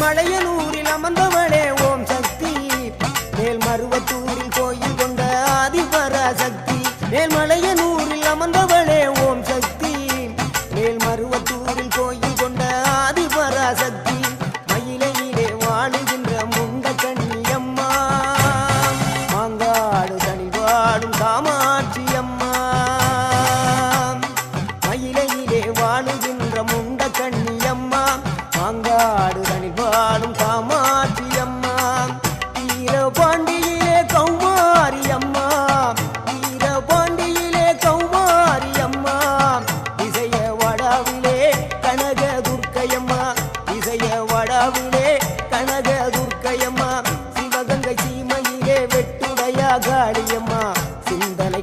மலையனூரில் அமர்ந்தவளே ஓம் சக்தி. மேல் மருவத்தூரில் கோயில் கொண்ட ஆதிபரா சக்தி. மேல் மலையனூரில் அமர்ந்தவளே ஓம் சக்தி. மேல் மருவத்தூரில் கோயில் கொண்ட ஆதிபராசக்தி மயிலையிலே வாழுகின்ற முண்ட கண்ணியம்மா மாங்காடு தனி வாழும் காமாட்சி அம்மா மயிலையிலே வாழுகின்ற காடுதனில் வாழும் காமாட்சி அம்மா தீர பாண்டியிலே கௌமாரி அம்மா தீர பாண்டியிலே கௌமாரி அம்மா இசைய வடாவிலே கனக துர்க்கையம்மா இசைய வடாவிலே கனக துர்க்கையம்மா சிவகங்கை சீமையிலே வெட்டுடையா காளியம்மா சிந்தன